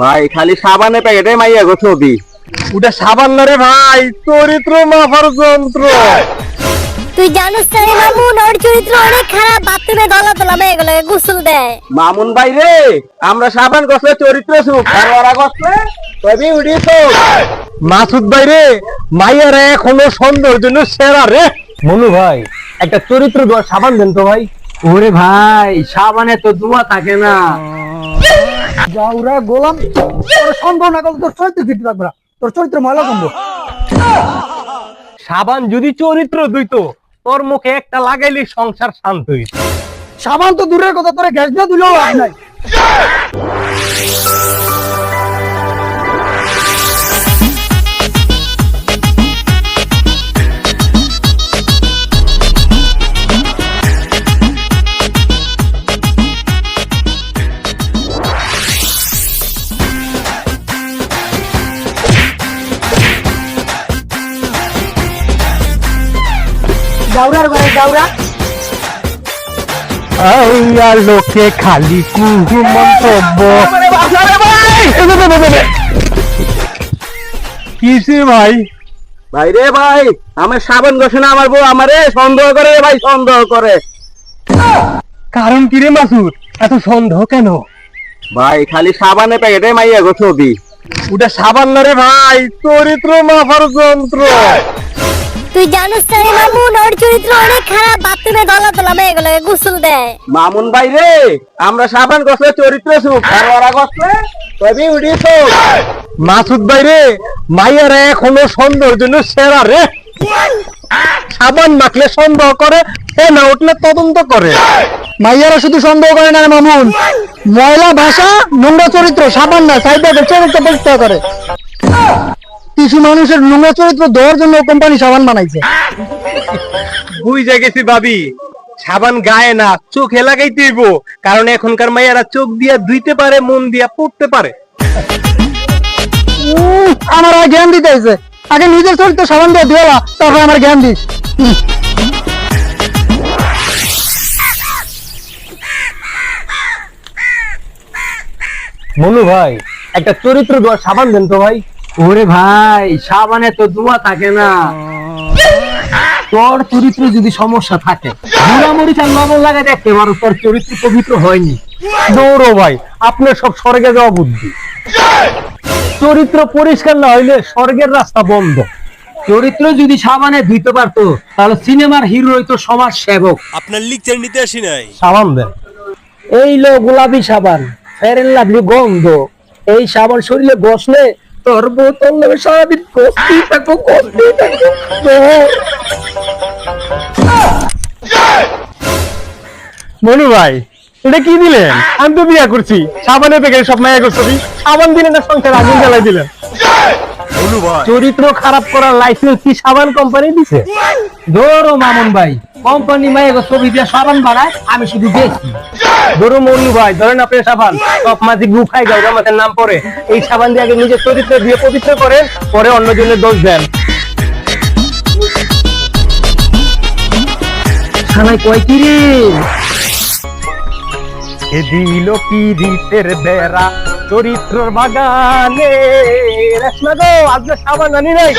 ভাই খালি সাবানে প্যাকেটে মাইয়া গো ছবি। ওটা সাবান না রে ভাই চরিত্র মাফার যন্ত্র। তুই জানিস না রে মামুন ওর চরিত্র অনেক খারাপ বাথরুমে দলা তোলা মেয়েগুলোকে গোসল দেয়। মামুন ভাই রে আমরা সাবান গছলে চরিত্র সুখ আর ওরা গছলে তবে উড়ি সুখ। মাসুদ ভাই রে মাইয়ারা এখনও সৌন্দর্য জন্য সেরা রে। মনু ভাই একটা চরিত্র দোয়া সাবান দেন তো ভাই। ওরে ভাই সাবানে তো দুয়া থাকে না। যাওরা গোলাম। তোর সন্দেহ না করলে তোর চরিত্র ফিট থাকবে না। তোর চরিত্র ময়লা কমবো সাবান যদি চরিত্র দুইত তোর মুখে একটা লাগাইলে সংসার শান্ত হইত সাবান তো দূরের কথা তোর গ্যাস দিয়ে দিলেও লাভ নাই। ঘরে আইয়া লোকে খালি কুহু মন্তব্য। কিসে ভাই? ভাই রে ভাই আমার সাবান না আমার বউ আমারে সন্দেহ করে রে ভাই সন্দেহ করে। কারণ কি রে মাসুদ? এত সন্দেহ কেন? ভাই খালি সাবানে প্যাকেটে মাইয়া গো ছবি। ওটা সাবান না রে ভাই চরিত্র মাফার যন্ত্র। তুই জানিস রে মামুন, ওর চরিত্র অনেক খারাপ। বাথরুমে দলা তোলা মেয়েগুলোকে গোসল দেয়। মামুন ভাই রে, আমরা সাবান গছলে চরিত্র মাসুদ ভাই রে এখনও সেরা রে। সাবান মাখলে সন্দেহ করে এ না উঠলে তদন্ত করে। মাইয়ারা শুধু সন্দেহ করে না মামুন। ময়লা ভাষা, নোংরা চরিত্র, সাবান না, সাইডে চরিত্র পরিষ্কার করে। কিছু মানুষের নোংরা চরিত্র দেওয়ার জন্য কোম্পানি সাবান বানাইছে। বুঝে গেছি ভাবি। সাবান গায়ে না চোখে লাগাইতে হইব কারণ এখনকার মাইয়ারা চোখ দিয়া ধুইতে পারে মন দিয়া পড়তে পারে। আমার আর জ্ঞান দিতে হয়েছে আগে নিজের চরিত্র সাবান দিয়ে দিওলা তারপর আমার জ্ঞান দিস। মনু ভাই একটা চরিত্র দোয়া সাবান দেন তো ভাই। ওরে ভাই সাবানে তো দুয়া থাকে না। তোর চরিত্র যদি সমস্যা থাকে মরিচ আর লবণ লাগাই দেখতে পারো তোর চরিত্র পবিত্র হয়নি। দৌড়ো ভাই আপনার সব স্বর্গে যাওয়া বুদ্ধি। চরিত্র পরিষ্কার না হইলে স্বর্গের রাস্তা বন্ধ। চরিত্র যদি সাবানে ধুইতে পারতো তাহলে সিনেমার হিরো হইতো সমাজ সেবক। আপনার লিখতে নিতে আসি নাই। সাবান দেন। এই লো গোলাপি সাবান ফেরেন লাগলি গন্ধ। এই সাবান শরীরে বসলে তোর বোতল নেবে সারাদিন কষ্টই থাকো কষ্টই থাকো মনু ভাই, এটা কি দিলেন? আমি তো বিয়া করছি। সাবানের পেকে সব মায়া করছি সাবান দিলেন না সংসার আগুন জ্বালাই দিলেন। চরিত্র খারাপ করার লাইসেন্স কি সাবান কোম্পানি দিছে? ধরো মামুন ভাই কোম্পানি মায়ের ছবি দিয়ে সাবান বানায়, আমি শুধু দেখি। ধরো ভাই, ধরেন আপনি সাবান সব মাছের নাম পরে এই সাবান দিয়ে আগে নিজের চরিত্র দিয়ে পবিত্র করেন, পরে অন্যজনের দোষ দেন। খানায় কয় কি রে? এ দিল কি রীতের বেড়া? চরিত্রর বাগানে। রেশমা গো আজকে সাবান আনি নাই।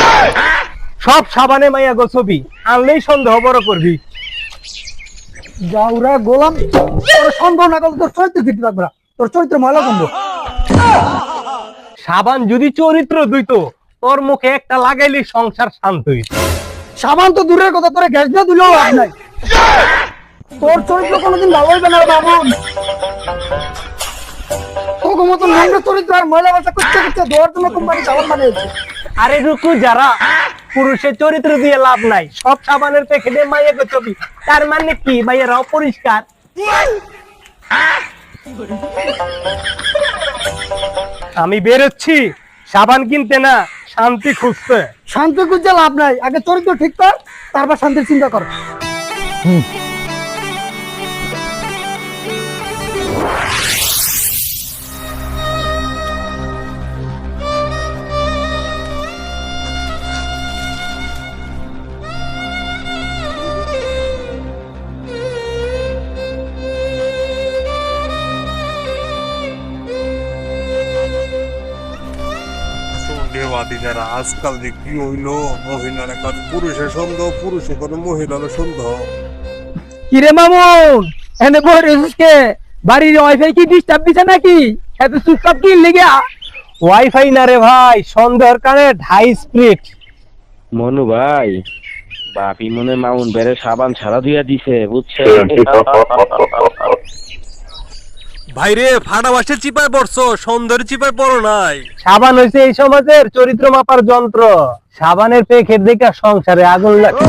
সব সাবানে মাইয়া গো ছবি। আনলেই সন্দেহ বড় করবি। যাওরা গোলাম তোর সন্দেহ না করলে তোর চরিত্র রাখবে না। তোর চরিত্র ময়লা কমবো সাবান যদি চরিত্র দিত তোর মুখে একটা লাগাইলে সংসার শান্ত হইত। সাবান তো দূরের কথা তোরে গ্যাস দিয়ে দিলেও লাভ নাই। তোর চরিত্র কোনোদিন ভালো হইবে না বাবুন। তোকে মতো নোংরা চরিত্র আর ময়লা ভাষা করতে করতে দেওয়ার জন্য কোম্পানি সাবান বানিয়েছে। আরে রুকু যারা পুরুষের চরিত্র দিয়ে লাভ নাই সব সাবানের প্যাকেটে মাইয়া গো ছবি। তার মানে কি? মাইয়েরা অপরিষ্কার। আমি বেরোচ্ছি সাবান কিনতে না শান্তি খুঁজতে। শান্তি খুঁজতে লাভ নাই। আগে চরিত্র ঠিক কর তারপর শান্তির চিন্তা কর। বাদী যারা আজকাল যে কি হইল মহিলার এখন পুরুষের সন্দেহ পুরুষের কোনো মহিলার সন্দেহ কিরে মামুন এনে বাড়ির ওয়াইফাই কি ডিস্টার্ব দিছে নাকি? এত চুপচাপ কি লেগে ওয়াইফাই না রে ভাই সন্দেহের কারণে ঢাই স্প্রিট মনু ভাই বাপি মনে মাউন বেড়ে সাবান ছাড়া দিয়া দিছে বুঝছে ভাইরে ফাটা বাসের চিপায় পড়ছো সৌন্দর্য চিপায় পড়ো নাই। সাবান হইছে এই সমাজের চরিত্র মাপার যন্ত্র। সাবানের পেখের দেখে সংসারে আগুন লাগে।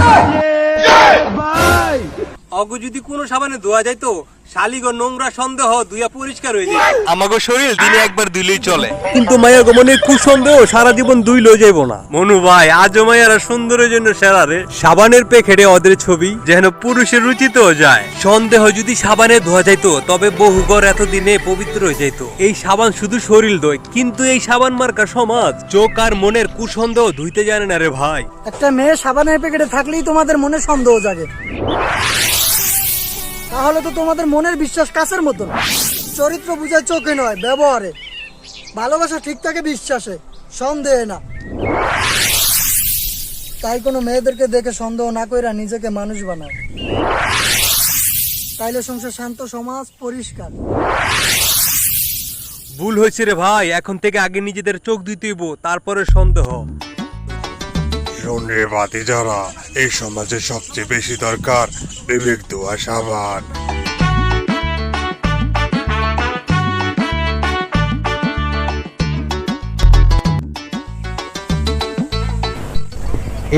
অগো যদি কোনো সাবানে ধোয়া যাইতো শালিগো নোংরা সন্দেহ দুইয়া পরিষ্কার হয়ে যায় আমাগো শরীর দিনে একবার ধুইলেই চলে। কিন্তু মায়া গো মনে খুব সন্দেহ সারা জীবন ধুইলেও যাইব না। মনু ভাই আজও মায়ারা সুন্দরের জন্য সেরা রে। সাবানের প্যাকেটে ওদের ছবি যেন পুরুষের রুচিতেও যায়। সন্দেহ যদি সাবানে ধোয়া যাইতো তবে বহু ঘর এতদিনে পবিত্র হয়ে যাইতো। এই সাবান শুধু শরীর দয় কিন্তু এই সাবান মার্কা সমাজ চোখ আর মনের কুসন্দেহ ধুইতে জানে না রে ভাই। একটা মেয়ে সাবানের প্যাকেটে থাকলেই তোমাদের মনে সন্দেহ জাগে। তাহলে তো তোমাদের মনের বিশ্বাস কাছের মতন। চরিত্র বুঝায় চোখে নয়, ব্যবহারে। ভালোবাসা ঠিক থাকে বিশ্বাসে, সন্দেহে না। তাই কোনো মেয়েদেরকে দেখে সন্দেহ না কইরা নিজেকে মানুষ বানায় তাইলে সংসার শান্ত, সমাজ পরিষ্কার। ভুল হয়েছে রে ভাই, এখন থেকে আগে নিজেদের চোখ ধুইতেইব তারপরে সন্দেহ। শোনে যারা এই সমাজে সবচেয়ে বেশি দরকার বিবেক, দোয়া, সাবান।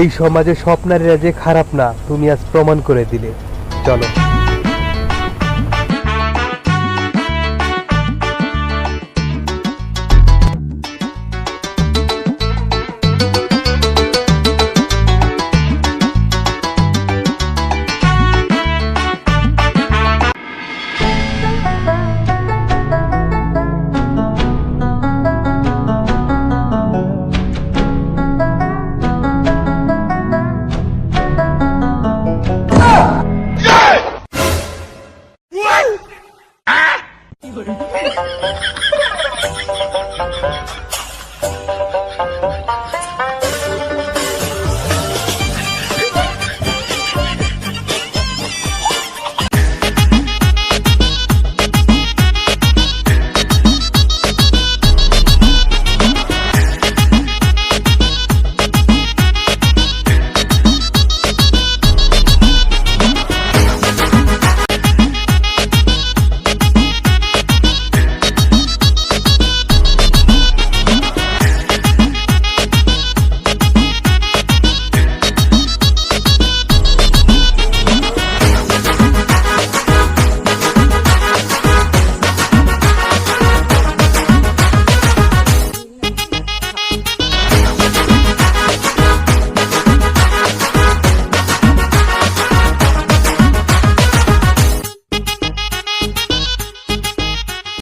এই সমাজে সব নারীরা যে খারাপ না, তুমি আজ প্রমাণ করে দিলে। চলো।